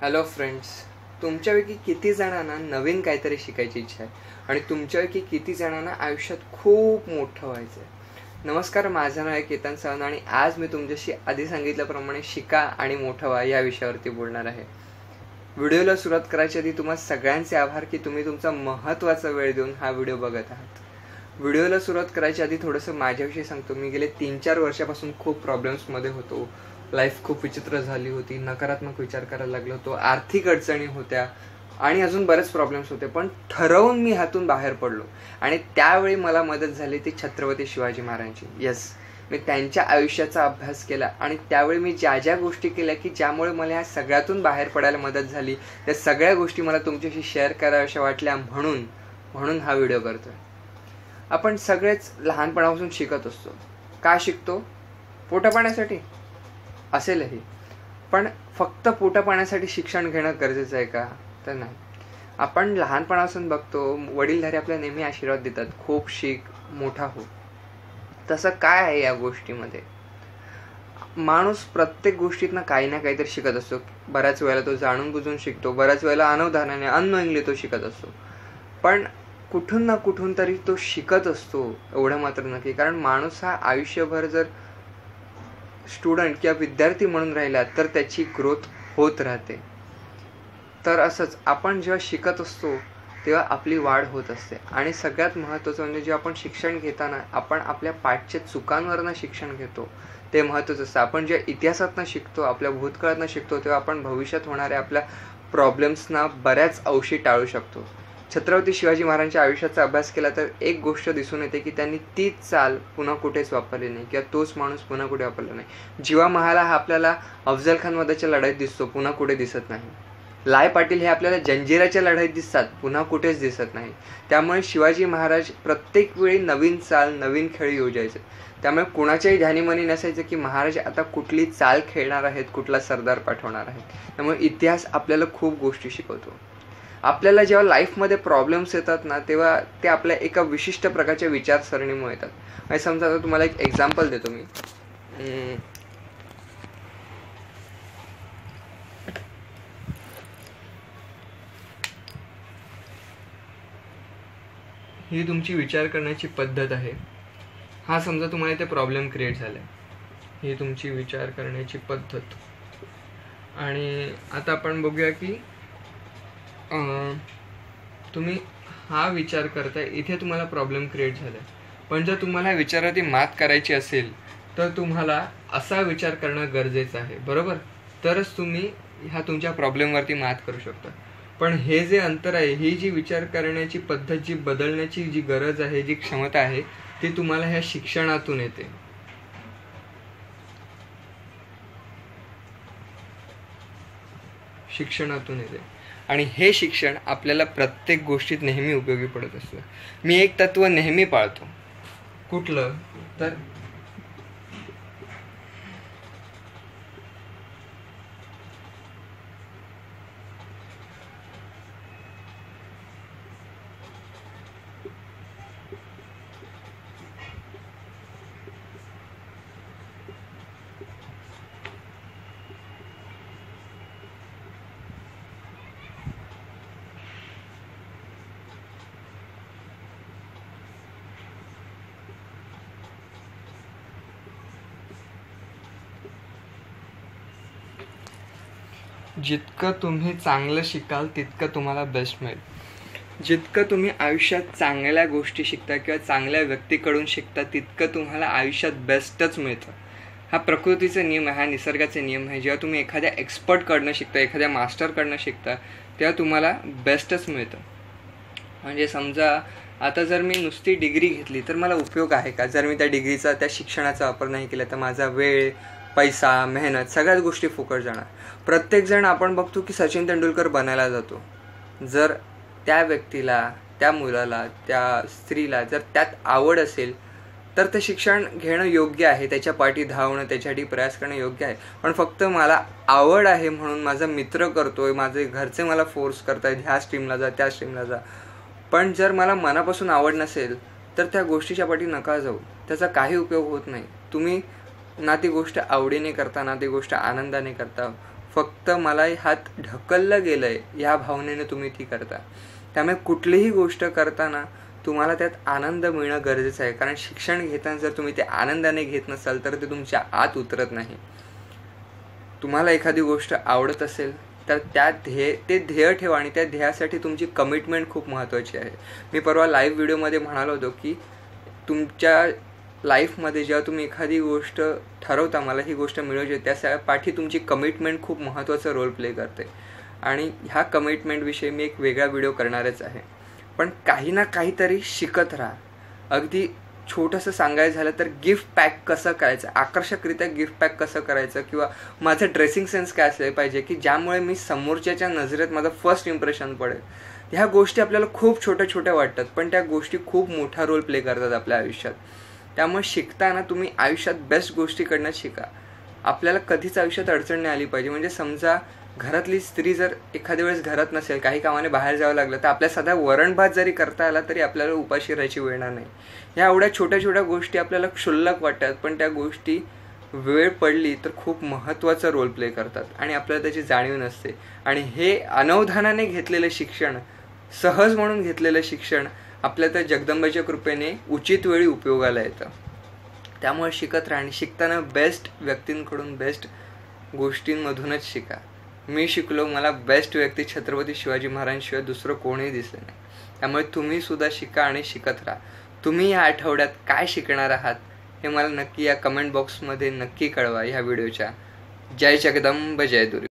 Hello friends तुमच्यापैकी किती जणांना नवीन काहीतरी शिकायची इच्छा आहे? आणि तुमच्यापैकी किती जणांना आयुष्यात खूप मोठं व्हायचं आहे नमस्कार माझं नाव आहे केतन सावंत आणि आज मी तुमच्याशी आधी सांगितल्याप्रमाणे शिका आणि मोठं व्हा या विषयावरती बोलणार आहे. व्हिडिओला सुरुवात करायच्या आधी तुम्हाला सगळ्यांचे आभार की तुम्ही तुमचा महत्त्वाचा वेळ देऊन हा व्हिडिओ बघत आहात. व्हिडिओला सुरुवात करायच्या आधी थोडंसं माझ्याविषयी सांगतो. मी गेले तीन चार वर्षापासून खूप प्रॉब्लेम्समध्ये होतो. लाईफ खूप विचित्र झाली होती नकारात्मक विचार करायला लागलो होतो आर्थिक अडचणी होत्या आणि अजून बरेच प्रॉब्लेम्स होते पण ठरवून मी हातून बाहेर पडलो. आणि त्यावेळी मला मदत झाली ती छत्रपती शिवाजी महाराजांची. येस मी त्यांच्या आयुष्याचा अभ्यास केला आणि त्यावेळी मी ज्या ज्या गोष्टी केल्या की ज्यामुळे मला या सगळ्यातून बाहेर पडायला मदत झाली त्या सगळ्या गोष्टी मला तुमच्याशी शेअर कराव्याशा वाटल्या म्हणून म्हणून हा व्हिडिओ करतोय. आपण सगळेच लहानपणापासून शिकत असतो. का शिकतो? पोटापाण्यासाठी असेलही. पण फक्त पोटापाण्यासाठी शिक्षण घेणं गरजेचं आहे का? तर नाही. आपण लहानपणापासून बघतो वडीलधारी आपल्याला नेहमी आशीर्वाद देतात. खूप शिक मोठा हो. तसं काय आहे या गोष्टीमध्ये? माणूस प्रत्येक गोष्टीतनं काही ना काहीतरी शिकत असतो. बऱ्याच वेळेला तो जाणून बुजून शिकतो. बऱ्याच वेळेला अनवधानाने अननोईंगली तो शिकत असतो. पण कुठून ना कुठून तरी तो शिकत असतो. एवढं मात्र नक्की. कारण माणूस हा आयुष्यभर जर स्टुडंट किंवा विद्यार्थी म्हणून राहिला तर त्याची ग्रोथ होत राहते. तर असंच आपण जेव्हा शिकत असतो तेव्हा आपली वाढ होत असते. आणि सगळ्यात महत्त्वाचं म्हणजे जेव्हा आपण शिक्षण घेताना आपण आपल्या पाठच्या चुकांवरनं शिक्षण घेतो ते महत्त्वाचं असतं. आपण जेव्हा इतिहासातनं शिकतो आपल्या भूतकाळातनं शिकतो तेव्हा आपण भविष्यात होणाऱ्या आपल्या प्रॉब्लेम्सना बऱ्याच अंशी टाळू शकतो. छत्रपती शिवाजी महाराजांच्या आयुष्याचा अभ्यास केला तर एक गोष्ट दिसून येते की त्यांनी तीच चाल पुन्हा कुठेच वापरली नाही किंवा तोच माणूस पुन्हा कुठे वापरला नाही. जीवा महाला हा आपल्याला अफजल खान मध्येच्या लढाईत दिसतो पुन्हा कुठे दिसत नाही. लाय पाटील हे आपल्याला जंजिराच्या लढाईत दिसतात पुन्हा कुठेच दिसत नाही. त्यामुळे शिवाजी महाराज प्रत्येक वेळी नवीन चाल नवीन खेळ योजायचे. त्यामुळे कुणाच्याही ध्यानीमनी नसायचं की महाराज आता कुठली चाल खेळणार आहेत कुठला सरदार पाठवणार आहेत. त्यामुळे इतिहास आपल्याला खूप गोष्टी शिकवतो. आपल्याला जेव्हा लाईफमध्ये प्रॉब्लेम्स येतात ना तेव्हा ते आपल्या एका विशिष्ट प्रकारच्या विचारसरणीमुळे येतात. म्हणजे समजा आता तुम्हाला एक एक्झाम्पल देतो मी. ही तुमची विचार करण्याची पद्धत आहे. हा समजा तुम्हाला इथे प्रॉब्लेम क्रिएट झाला ही तुमची विचार करण्याची पद्धत. आणि आता आपण बघूया की तुम्ही हा विचार करताय इथे तुम्हाला प्रॉब्लेम क्रिएट झाला पण जर तुम्हाला विचारावरती मात करायची असेल तर तुम्हाला असा विचार करणं गरजेचं आहे बरोबर? तरच तुम्ही ह्या तुमच्या प्रॉब्लेमवरती मात करू शकता. पण हे जे अंतर आहे ही जी विचार करण्याची पद्धत जी बदलण्याची जी गरज आहे जी क्षमता आहे ती तुम्हाला ह्या शिक्षणातून येते. शिक्षणातून येते. आणि हे शिक्षण आपल्याला प्रत्येक गोष्टीत नेहमी उपयोगी पडत असतं. मी एक तत्व नेहमी पाळतो. कुठलं? तर जितकं तुम्ही चांगलं शिकाल तितकं तुम्हाला बेस्ट मिळेल. जितकं तुम्ही आयुष्यात चांगल्या गोष्टी शिकता किंवा चांगल्या व्यक्तीकडून शिकता तितकं तुम्हाला आयुष्यात बेस्टच मिळतं. हा प्रकृतीचा नियम आहे हा निसर्गाचे नियम आहे. जेव्हा तुम्ही एखाद्या एक्सपर्टकडनं शिकता एखाद्या मास्टरकडनं शिकता तेव्हा तुम्हाला बेस्टच मिळतं. म्हणजे समजा आता जर मी नुसती डिग्री घेतली तर मला उपयोग आहे का? जर मी त्या डिग्रीचा त्या शिक्षणाचा वापर नाही केला तर माझा वेळ पैसा मेहनत सगळ्याच गोष्टी फुकट जाणार. प्रत्येकजण आपण बघतो की सचिन तेंडुलकर बनायला जातो. जर त्या व्यक्तीला त्या मुलाला त्या स्त्रीला जर त्यात आवड असेल तर ते शिक्षण घेणं योग्य आहे त्याच्या पाठी धावणं त्याच्यासाठी प्रयास करणं योग्य आहे. पण फक्त मला आवड आहे म्हणून माझा मित्र करतोय माझे घरचे मला फोर्स करतायत ह्या स्ट्रीमला जा त्या स्ट्रीमला जा. पण जर मला मनापासून आवड नसेल तर त्या गोष्टीच्या पाठी नका जाऊ. त्याचा काही उपयोग होत नाही. तुम्ही ना ती गोष्ट आवडीने करता ना ती गोष्ट आनंदाने करता. फक्त मला हात ढकललं गेलंय या भावनेने तुम्ही ती करता. त्यामुळे कुठलीही गोष्ट करताना तुम्हाला त्यात आनंद मिळणं गरजेचं आहे. कारण शिक्षण घेताना जर तुम्ही ते आनंदाने घेत नसाल तर ते तुमच्या आत उतरत नाही. तुम्हाला एखादी गोष्ट आवडत असेल तर त्या ध्येय ते ध्येय ठेवा आणि त्या ध्येयासाठी तुमची कमिटमेंट खूप महत्त्वाची आहे. मी परवा लाईव्ह व्हिडिओमध्ये म्हणालो होतो की तुमच्या लाईफमध्ये जेव्हा तुम्ही एखादी गोष्ट ठरवता मला ही गोष्ट मिळवायची त्या पाठी तुमची कमिटमेंट खूप महत्त्वाचा रोल प्ले करते. आणि ह्या कमिटमेंटविषयी मी एक वेगळा व्हिडिओ करणारच आहे. पण काही ना काहीतरी शिकत राहा. अगदी छोटंसं सांगायचं झालं तर गिफ्ट पॅक कसं करायचं? आकर्षकरित्या गिफ्ट पॅक कसं करायचं? किंवा माझं ड्रेसिंग सेन्स काय असले पाहिजे? की ज्यामुळे मी समोरच्याच्या नजरेत माझं फर्स्ट इम्प्रेशन पडेल. ह्या गोष्टी आपल्याला खूप छोट्या छोट्या वाटतात पण त्या गोष्टी खूप मोठा रोल प्ले करतात आपल्या आयुष्यात. त्यामुळे शिकताना तुम्ही आयुष्यात बेस्ट गोष्टीकडनं शिका. आपल्याला कधीच आयुष्यात अडचण नाही आली पाहिजे. म्हणजे समजा घरातली स्त्री जर एखाद्या वेळेस घरात नसेल काही कामाने बाहेर जावं लागलं तर आपल्या साधा वरणभात जरी करता आला तरी आपल्याला उपाशी राहायची वेळ नाही. ह्या एवढ्या छोट्या छोट्या गोष्टी आपल्याला क्षुल्लक वाटतात पण त्या गोष्टी वेळ पडली तर खूप महत्त्वाचा रोल प्ले करतात आणि आपल्याला त्याची जाणीव नसते. आणि हे अनवधानाने घेतलेलं शिक्षण सहज म्हणून घेतलेलं शिक्षण आपल्या त्या जगदंबेच्या कृपेने उचित वेळी उपयोगाला येतं. त्यामुळे शिकत राहा आणि शिकताना बेस्ट व्यक्तींकडून बेस्ट गोष्टींमधूनच शिका. मी शिकलो मला बेस्ट व्यक्ती छत्रपती शिवाजी महाराजांशिवाय दुसरं कोणीही दिसलं नाही. त्यामुळे तुम्ही सुद्धा शिका आणि शिकत राहा. तुम्ही या आठवड्यात काय शिकणार आहात हे मला नक्की या कमेंट बॉक्समध्ये नक्की कळवा ह्या व्हिडिओच्या. जय जगदंब जय दुर्ग.